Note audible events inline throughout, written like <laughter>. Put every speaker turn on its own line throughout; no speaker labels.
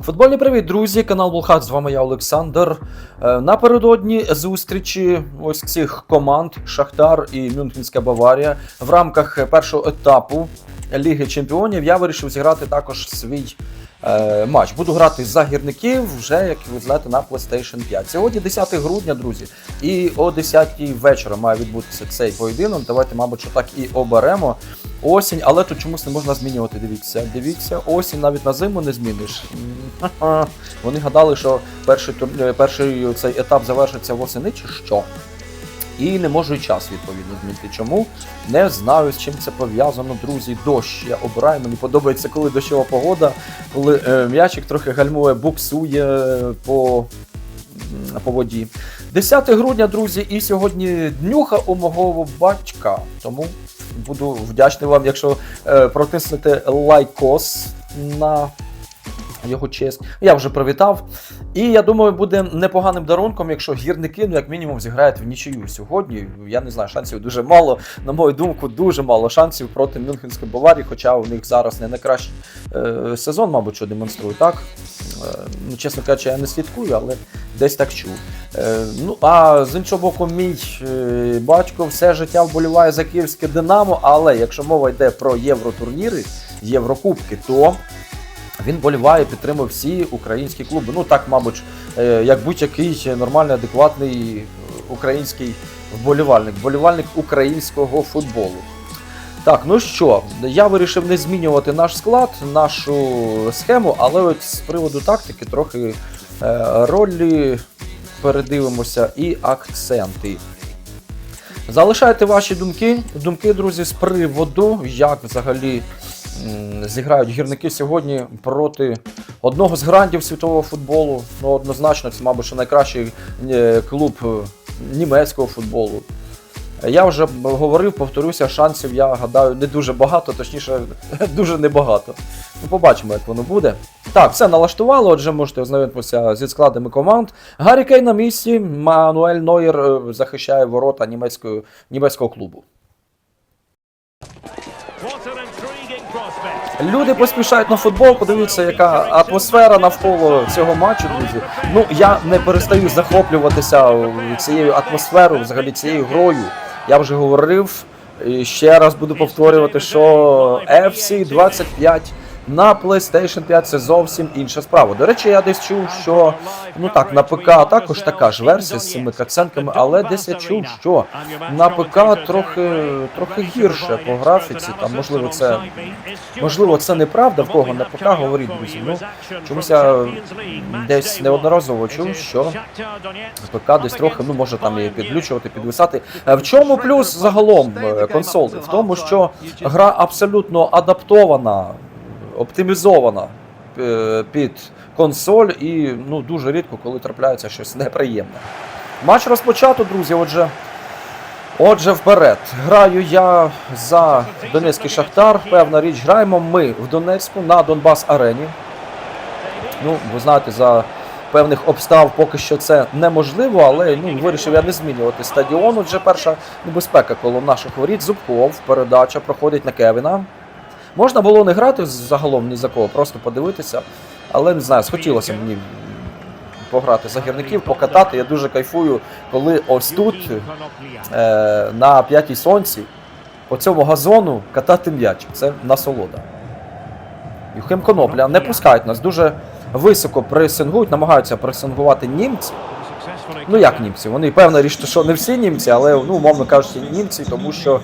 Футбольний привіт, друзі! Канал Волхак, з вами я Олександр. Е, Напередодні зустрічі ось цих команд Шахтар і Мюнхенська Баварія в рамках першого етапу Ліги Чемпіонів я вирішив зіграти також свій е, матч. Буду грати за гірників вже, як ви знаєте, на PlayStation 5. Сьогодні 10 грудня, друзі, і о 10 вечора має відбутися цей поєдинок. Давайте, мабуть, що так і оберемо. Осінь, але тут чомусь не можна змінювати. Дивіться, дивіться, осінь навіть на зиму не зміниш. Вони гадали, що перший перший цей етап завершиться восени чи що. І не можу і час відповідно змінити. Чому? Не знаю, з чим це пов'язано, друзі. Дощ. Я обираю. Мені подобається, коли дощова погода, коли е, м'ячик трохи гальмує, буксує по, по воді. 10 грудня, друзі, і сьогодні днюха у мого батька. Тому буду вдячний вам, якщо е, протиснете лайкос на його честь. Я вже привітав. І я думаю, буде непоганим дарунком, якщо гірники, ну як мінімум, зіграють в нічию сьогодні. Я не знаю, шансів дуже мало. На мою думку, дуже мало шансів проти Мюнхенської Баварії, хоча у них зараз не найкращий е, сезон, мабуть, що демонструє, так? Е, ну, чесно кажучи, я не слідкую, але десь так чув. Е, ну, а з іншого боку, мій е, батько все життя вболіває за київське Динамо, але якщо мова йде про євротурніри, єврокубки, то він боліває, підтримує всі українські клуби. Ну так, мабуть, е, як будь-який нормальний, адекватний е, український вболівальник, вболівальник українського футболу. Так, ну що, я вирішив не змінювати наш склад, нашу схему, але от з приводу тактики трохи е, ролі передивимося і акценти. Залишайте ваші думки, думки, друзі, з приводу, як взагалі зіграють гірники сьогодні проти одного з грандів світового футболу. Ну, однозначно, це, мабуть, найкращий е, клуб е, німецького футболу. Я вже говорив, повторюся, шансів, я гадаю, не дуже багато, точніше, <laughs> дуже небагато. Ну, побачимо, як воно буде. Так, все налаштувало, отже, можете ознайомитися зі складами команд. Гаррі Кейн на місці, Мануель Нойер е, захищає ворота німецького клубу. Люди поспішають на футбол, подивіться, яка атмосфера навколо цього матчу, друзі. Ну, я не перестаю захоплюватися цією атмосферою, взагалі цією грою. Я вже говорив, і ще раз буду повторювати, що FC 25 на PlayStation 5 це зовсім інша справа. До речі, я десь чув, що ну так, на ПК також така ж версія з цими каценками, але десь я чув, що на ПК трохи, трохи гірше по графіці. Там можливо це можливо це неправда. В кого на ПК говорить, друзі. Ну чомусь я десь неодноразово чув, що ПК десь трохи, ну може там і підключувати, підвисати. В чому плюс загалом е, консоли? В тому, що гра абсолютно адаптована, оптимізована е, під консоль, і ну дуже рідко, коли трапляється щось неприємне. Матч розпочато, друзі. Отже, отже, вперед. Граю я за Донецький Шахтар. Певна річ, граємо ми в Донецьку на Донбас Арені. Ну, ви знаєте, за певних обстав поки що це неможливо, але ну, вирішив я не змінювати стадіон. Отже, перша небезпека коло наших воріт. Зубков, передача проходить на Кевіна. Можна було не грати загалом ні за кого, просто подивитися. Але не знаю, схотілося мені пограти за гірників, покатати. Я дуже кайфую, коли ось тут, е, на п'ятій сонці, по цьому газону катати м'яч. Це насолода. Юхим Конопля не пускають нас, дуже високо пресингують, намагаються пресингувати німці. Ну як німці? Вони певна річ, що не всі німці, але ну, умовно кажучи, німці, тому що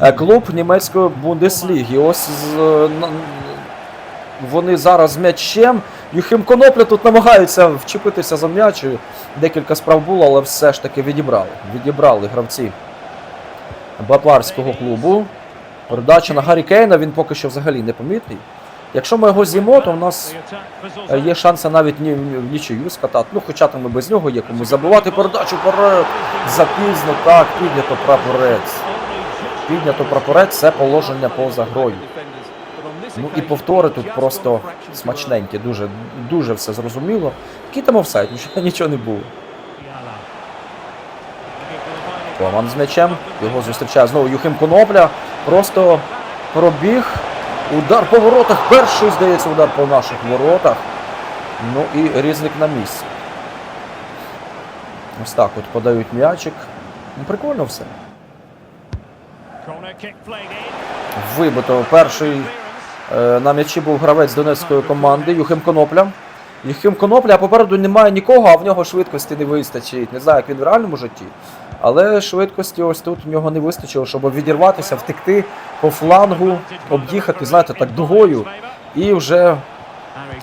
е, клуб німецької Бундесліги. Ось з, е, вони зараз з м'ячем. Юхим Конопля тут намагаються вчепитися за м'яч. Декілька справ було, але все ж таки відібрали. Відібрали гравці Бапларського клубу. Передача на Гаррі Кейна, він поки що взагалі непомітний. Якщо ми його з'їмо, то в нас Е, Є шанси навіть в нічию скатати. Ну, хоча там і без нього є кому забивати передачу вперед. Запізно, так, піднято прапорець. Піднято прапорець, це положення поза грою. Ну і повтори тут просто смачненькі, дуже, дуже все зрозуміло. Який там офсайд, <laughs> нічого, не було. Коман з м'ячем. Його зустрічає знову Юхим Конопля. Просто пробіг. Удар по воротах. Перший, здається, удар по наших воротах. Ну і різник на місці. Ось так от подають м'ячик. Ну, прикольно все. Вибито перший е, на м'ячі був гравець донецької команди Юхим Конопля. Юхим Конопля, а попереду немає нікого, а в нього швидкості не вистачить. Не знаю, як він в реальному житті. Але швидкості ось тут в нього не вистачило, щоб відірватися, втекти по флангу, об'їхати, знаєте, так дугою і вже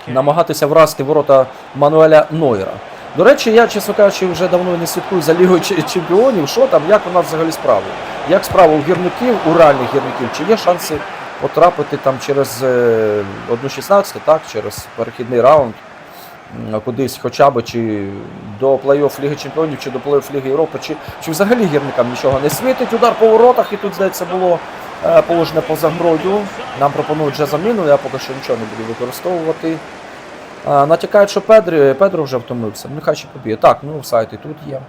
намагатися вразити ворота Мануеля Нойера. До речі, я, чесно кажучи, вже давно не слідкую за Лігою чемпіонів. Що там, як вона взагалі справа? Як справа у гірників, у реальних гірників? Чи є шанси потрапити там через е, 1-16, так, через перехідний раунд, кудись хоча б чи до плей-офф Ліги Чемпіонів, чи до плей-офф Ліги Європи, чи, чи взагалі гірникам нічого не світить. Удар по воротах, і тут, здається, було е, положене поза грою. Нам пропонують вже заміну, я поки що нічого не буду використовувати. Натякають, що Педрі, Педро вже втомився. Нехай ще поб'є. Так, ну сайт і тут є.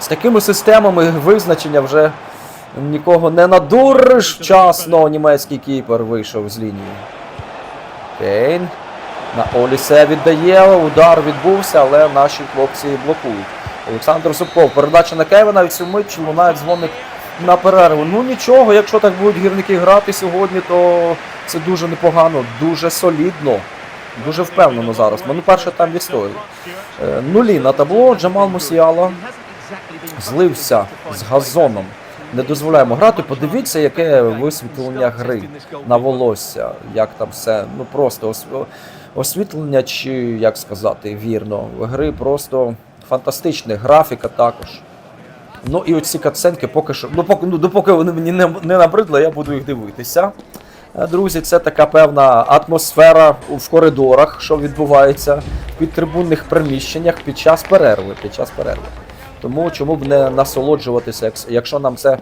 З такими системами визначення вже нікого не надуриш вчасно. Німецький кіпер вийшов з лінії. Кейн. На Олісе віддає. Удар відбувся, але наші хлопці блокують. Олександр Зубков. Передача на Кевіна і цю мить лунає дзвоник на перерву. Ну нічого, якщо так будуть гірники грати сьогодні, то це дуже непогано, дуже солідно, дуже впевнено зараз. Ну перше там відстоює. Е, Нулі на табло. Джамал Мусіала злився з газоном. Не дозволяємо грати. Подивіться, яке висвітлення гри на волосся. Як там все. Ну просто ос- освітлення, чи як сказати вірно, гри просто фантастичне. Графіка також. Ну і оці катсценки поки що. Ну, поки, ну, допоки вони мені не, не набридли, я буду їх дивитися. Е, Друзі, це така певна атмосфера в коридорах, що відбувається в підтрибунних приміщеннях під час перерви. Під час перерви. Тому чому б не насолоджуватися, якщо нам це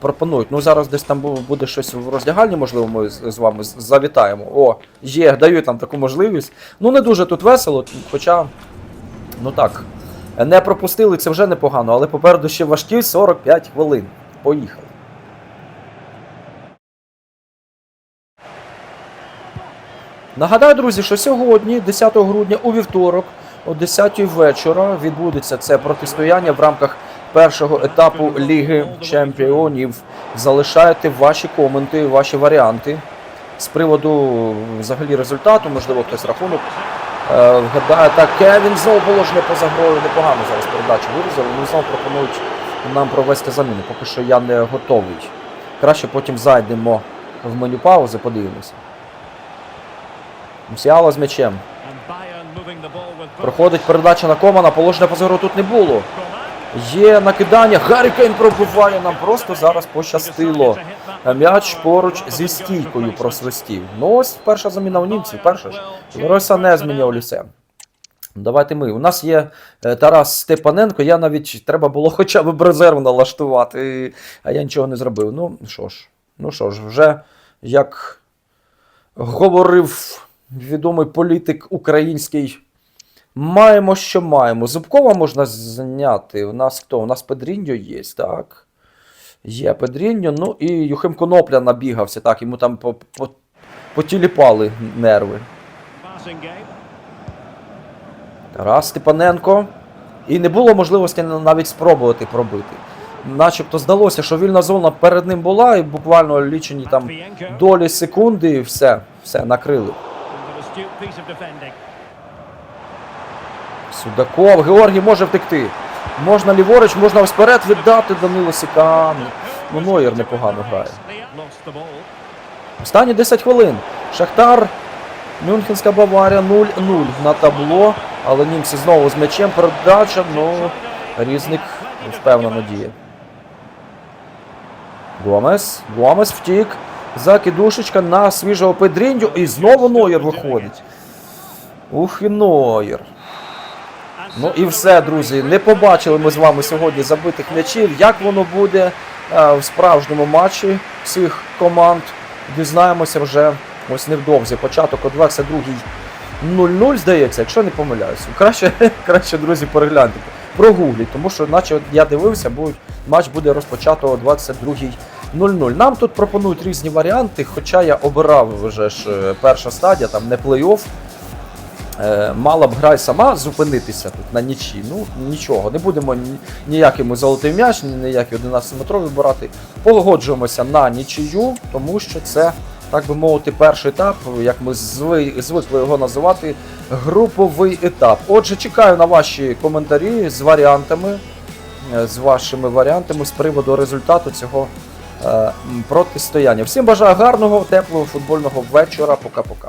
пропонують. Ну зараз десь там буде щось в роздягальні, можливо, ми з вами завітаємо. О, є, дають нам таку можливість. Ну не дуже тут весело, хоча, ну так, не пропустили, це вже непогано, але попереду ще важкі 45 хвилин. Поїхали. Нагадаю, друзі, що сьогодні, 10 грудня, у вівторок, о 10 вечора, відбудеться це протистояння в рамках першого етапу Ліги Чемпіонів. Залишайте ваші коменти, ваші варіанти з приводу взагалі результату, можливо, хтось рахунок е, вгадає. Так, Кевін знову положення поза грою. Непогано зараз передачу вирізали. Ну знову пропонують нам провести заміну. Поки що я не готовий. Краще потім зайдемо в меню паузи, подивимося. Мусіала з м'ячем. Проходить передача на Комана, положення поза грою тут не було. Є накидання. Гаррі Кейн пробиває. Нам просто зараз пощастило. М'яч поруч зі стійкою просвистів. Ну ось перша заміна у німців. Перша ж. Лероса не зміняв лісе. Давайте ми. У нас є е, Тарас Степаненко. Я навіть треба було <laughs> хоча б резерв налаштувати, а я нічого не зробив. Ну що ж, ну що ж, вже як говорив відомий політик український. Маємо, що маємо. Зубкова можна зняти. У нас хто? У нас Педріньо є, так. Є Педріньо, ну і Юхим Конопля набігався, так, йому там по, по, потіліпали нерви. Тарас Степаненко. І не було можливості навіть спробувати пробити. Начебто здалося, що вільна зона перед ним була, і буквально лічені там долі секунди, і все, все, накрили. Судаков, Георгій може втекти. Можна ліворуч, можна вперед віддати Данило Сікан. Ну, Нойер непогано грає. Останні 10 хвилин. Шахтар, Мюнхенська Баварія 0-0 на табло. Але німці знову з м'ячем. Передача, ну, різник впевнено діє. Гомес. Гомес втік. Закидушечка на свіжого Педріньо. І знову Нойер виходить. Ух і Нойер. Ну і все, друзі. Не побачили ми з вами сьогодні забитих м'ячів. Як воно буде е, в справжньому матчі цих команд, дізнаємося вже ось невдовзі. Початок о 22.00, 0-0, здається, якщо не помиляюся. Краще, <laughs> краще, друзі, перегляньте. Прогугліть, тому що, наче я дивився, будуть, матч буде розпочато о 22.00. Нам тут пропонують різні варіанти, хоча я обирав вже ж е, перша стадія, там не плей-офф. Е, мала б гра сама зупинитися тут на нічі. Ну нічого, не будемо ні- ніяким золотий м'яч, ні ніякий 11-метровий брати. Погоджуємося на нічию, тому що це, так би мовити, перший етап, як ми зви, звикли його називати, груповий етап. Отже, чекаю на ваші коментарі з варіантами, е, з вашими варіантами з приводу результату цього е, протистояння. Всім бажаю гарного, теплого футбольного вечора. Пока-пока.